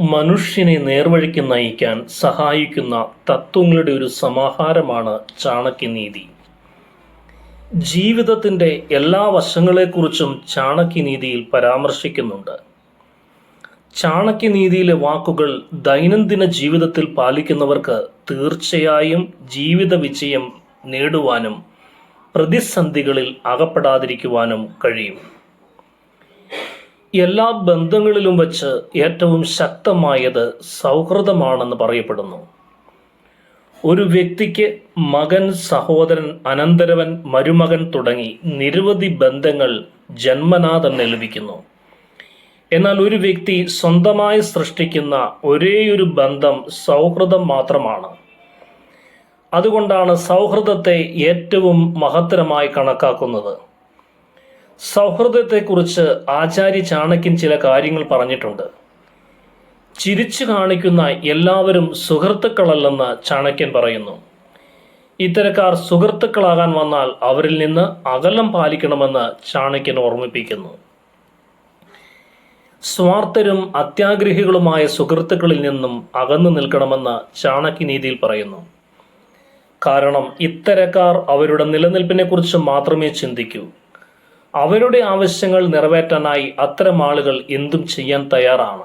മനുഷ്യനെ നേർവഴിക്ക് നയിക്കാൻ സഹായിക്കുന്ന തത്വങ്ങളുടെ ഒരു സമാഹാരമാണ് ചാണക്യനീതി ജീവിതത്തിന്റെ എല്ലാ വശങ്ങളെക്കുറിച്ചും ചാണക്യനീതിയിൽ പരാമർശിക്കുന്നുണ്ട്. ചാണക്യനീതിയിലെ വാക്കുകൾ ദൈനംദിന ജീവിതത്തിൽ പാലിക്കുന്നവർക്ക് തീർച്ചയായും ജീവിത വിജയം നേടുവാനും പ്രതിസന്ധികളിൽ അകപ്പെടാതിരിക്കുവാനും കഴിയും. എല്ലാ ബന്ധങ്ങളിലും വച്ച് ഏറ്റവും ശക്തമായത് സൗഹൃദമാണെന്ന് പറയപ്പെടുന്നു. ഒരു വ്യക്തിക്ക് മകൻ സഹോദരൻ അനന്തരവൻ മരുമകൻ തുടങ്ങി നിരവധി ബന്ധങ്ങൾ ജന്മനാ തന്നെ ലഭിക്കുന്നു. എന്നാൽ ഒരു വ്യക്തി സ്വന്തമായി സൃഷ്ടിക്കുന്ന ഒരേയൊരു ബന്ധം സൗഹൃദം മാത്രമാണ്. അതുകൊണ്ടാണ് സൗഹൃദത്തെ ഏറ്റവും മഹത്തരമായി കണക്കാക്കുന്നത്. സൗഹൃദത്തെക്കുറിച്ച് ആചാര്യ ചാണക്യൻ ചില കാര്യങ്ങൾ പറഞ്ഞിട്ടുണ്ട്. ചിരിച്ചു കാണിക്കുന്ന എല്ലാവരും സുഹൃത്തുക്കളല്ലെന്ന് ചാണക്യൻ പറയുന്നു. ഇത്തരക്കാർ സുഹൃത്തുക്കളാകാൻ വന്നാൽ അവരിൽ നിന്ന് അകലം പാലിക്കണമെന്ന് ചാണക്യൻ ഓർമ്മിപ്പിക്കുന്നു. സ്വാർത്ഥരും അത്യാഗ്രഹികളുമായ സുഹൃത്തുക്കളിൽ നിന്നും അകന്നു നിൽക്കണമെന്ന് ചാണക്യനീതിയിൽ പറയുന്നു. കാരണം ഇത്തരക്കാർ അവരുടെ നിലനിൽപ്പിനെക്കുറിച്ച് മാത്രമേ ചിന്തിക്കൂ. അവരുടെ ആവശ്യങ്ങൾ നിറവേറ്റാനായി അത്തരം ആളുകൾ എന്തും ചെയ്യാൻ തയ്യാറാണ്.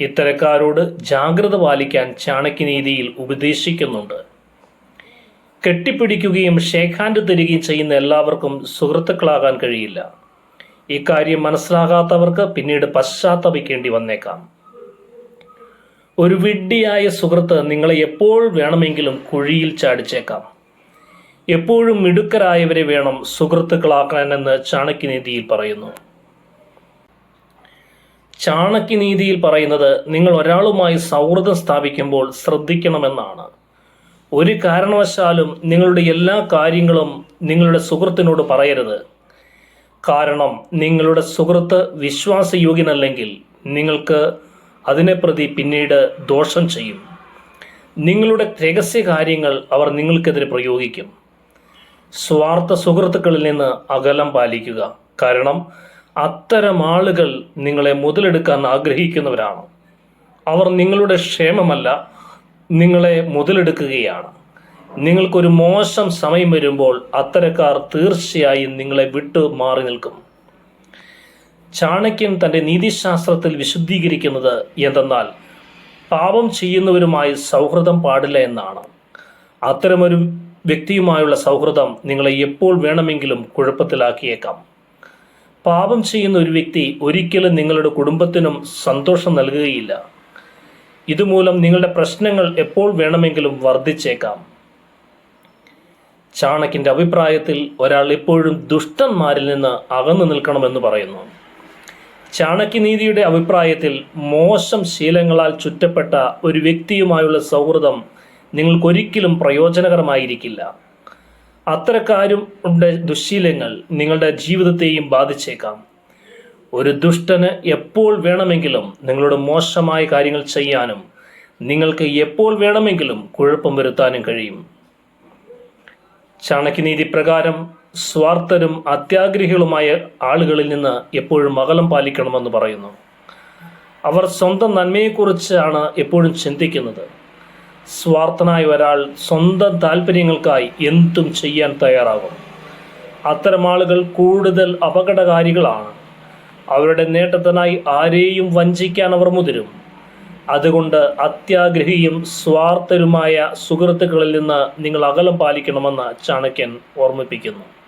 ഇത്തരക്കാരോട് ജാഗ്രത പാലിക്കാൻ ചാണക്യനീതിയിൽ ഉപദേശിക്കുന്നുണ്ട്. കെട്ടിപ്പിടിക്കുകയും ഷേഖാൻഡ് തരികയും ചെയ്യുന്ന എല്ലാവർക്കും സുഹൃത്തുക്കളാകാൻ കഴിയില്ല. ഇക്കാര്യം മനസ്സിലാകാത്തവർക്ക് പിന്നീട് പശ്ചാത്തപിക്കേണ്ടി വന്നേക്കാം. ഒരു വിഡ്ഢിയായ സുഹൃത്ത് നിങ്ങളെ എപ്പോൾ വേണമെങ്കിലും കുഴിയിൽ ചാടിച്ചേക്കാം. എപ്പോഴും മിടുക്കരായവരെ വേണം സുഹൃത്തുക്കളാക്കാനെന്ന് ചാണക്യനീതിയിൽ പറയുന്നു. ചാണക്യനീതിയിൽ പറയുന്നത് നിങ്ങൾ ഒരാളുമായി സൗഹൃദം സ്ഥാപിക്കുമ്പോൾ ശ്രദ്ധിക്കണമെന്നാണ്. ഒരു കാരണവശാലും നിങ്ങളുടെ എല്ലാ കാര്യങ്ങളും നിങ്ങളുടെ സുഹൃത്തിനോട് പറയരുത്. കാരണം നിങ്ങളുടെ സുഹൃത്ത് വിശ്വാസയോഗ്യനല്ലെങ്കിൽ നിങ്ങൾക്ക് അതിനെ പ്രതി പിന്നീട് ദോഷം ചെയ്യും. നിങ്ങളുടെ രഹസ്യ കാര്യങ്ങൾ അവർ നിങ്ങൾക്കെതിരെ പ്രയോഗിക്കും. സ്വാർത്ഥ സുഹൃത്തുക്കളിൽ നിന്ന് അകലം പാലിക്കുക. കാരണം അത്തരം ആളുകൾ നിങ്ങളെ മുതലെടുക്കാൻ ആഗ്രഹിക്കുന്നവരാണ്. അവർ നിങ്ങളുടെ ക്ഷേമമല്ല നിങ്ങളെ മുതലെടുക്കുകയാണ്. നിങ്ങൾക്കൊരു മോശം സമയം വരുമ്പോൾ അത്തരക്കാർ തീർച്ചയായും നിങ്ങളെ വിട്ട് മാറി നിൽക്കും. ചാണക്യൻ തന്റെ നീതിശാസ്ത്രത്തിൽ വിശുദ്ധീകരിക്കുന്നത് എന്തെന്നാൽ പാപം ചെയ്യുന്നവരുമായി സൗഹൃദം പാടില്ല എന്നാണ്. അത്തരമൊരു വ്യക്തിയുമായുള്ള സൗഹൃദം നിങ്ങളെ എപ്പോൾ വേണമെങ്കിലും കുഴപ്പത്തിലാക്കിയേക്കാം. പാപം ചെയ്യുന്ന ഒരു വ്യക്തി ഒരിക്കലും നിങ്ങളുടെ കുടുംബത്തിനും സന്തോഷം നൽകുകയില്ല. ഇതുമൂലം നിങ്ങളുടെ പ്രശ്നങ്ങൾ എപ്പോൾ വേണമെങ്കിലും വർദ്ധിച്ചേക്കാം. ചാണക്യന്റെ അഭിപ്രായത്തിൽ ഒരാൾ എപ്പോഴും ദുഷ്ടന്മാരിൽ നിന്ന് അകന്നു നിൽക്കണമെന്ന് പറയുന്നു. ചാണക്യനീതിയുടെ അഭിപ്രായത്തിൽ മോശം ശീലങ്ങളാൽ ചുറ്റപ്പെട്ട ഒരു വ്യക്തിയുമായുള്ള സൗഹൃദം നിങ്ങൾക്കൊരിക്കലും പ്രയോജനകരമായിരിക്കില്ല. അത്തരക്കാരും ഉണ്ട് ദുശ്ശീലങ്ങൾ നിങ്ങളുടെ ജീവിതത്തെയും ബാധിച്ചേക്കാം. ഒരു ദുഷ്ടന് എപ്പോൾ വേണമെങ്കിലും നിങ്ങളോട് മോശമായ കാര്യങ്ങൾ ചെയ്യാനും നിങ്ങൾക്ക് എപ്പോൾ വേണമെങ്കിലും കുഴപ്പം വരുത്താനും കഴിയും. ചാണക്യനീതി പ്രകാരം സ്വാർത്ഥരും അത്യാഗ്രഹികളുമായ ആളുകളിൽ നിന്ന് എപ്പോഴും അകലം പാലിക്കണമെന്ന് പറയുന്നു. അവർ സ്വന്തം നന്മയെക്കുറിച്ചാണ് എപ്പോഴും ചിന്തിക്കുന്നത്. സ്വാർത്ഥനായ ഒരാൾ സ്വന്തം താല്പര്യങ്ങൾക്കായി എന്തും ചെയ്യാൻ തയ്യാറാകും അത്തരം ആളുകൾ കൂടുതൽ അപകടകാരികളാണ്. അവരുടെ നേട്ടത്തിനായി ആരെയും വഞ്ചിക്കാൻ അവർ മുതിരും. അതുകൊണ്ട് അത്യാഗ്രഹിയും സ്വാർത്ഥരുമായ സുഹൃത്തുക്കളിൽ നിന്ന് നിങ്ങൾ അകലം പാലിക്കണമെന്ന് ചാണക്യൻ ഓർമ്മിപ്പിക്കുന്നു.